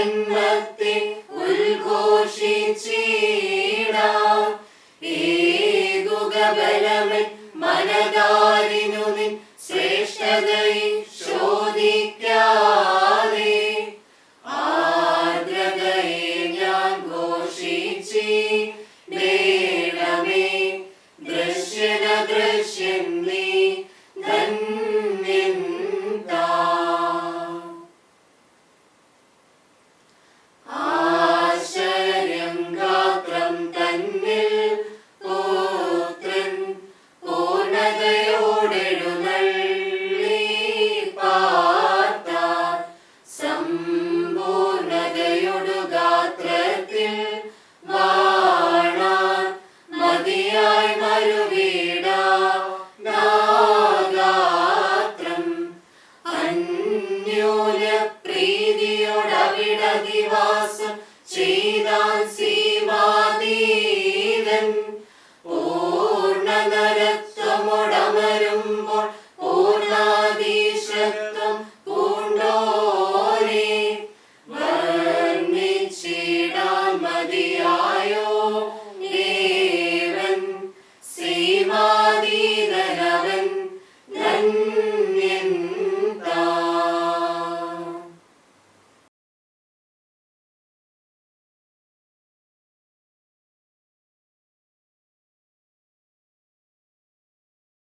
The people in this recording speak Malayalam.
ജന്മത്തെ ഉദ്ഘോഷിച്ചിടാം ഏകുക ബലമൻ മനതാരിനു നിൻ അന്യോന്യ പ്രീതിയോടവിടതിവാസം ചെയ്താൽ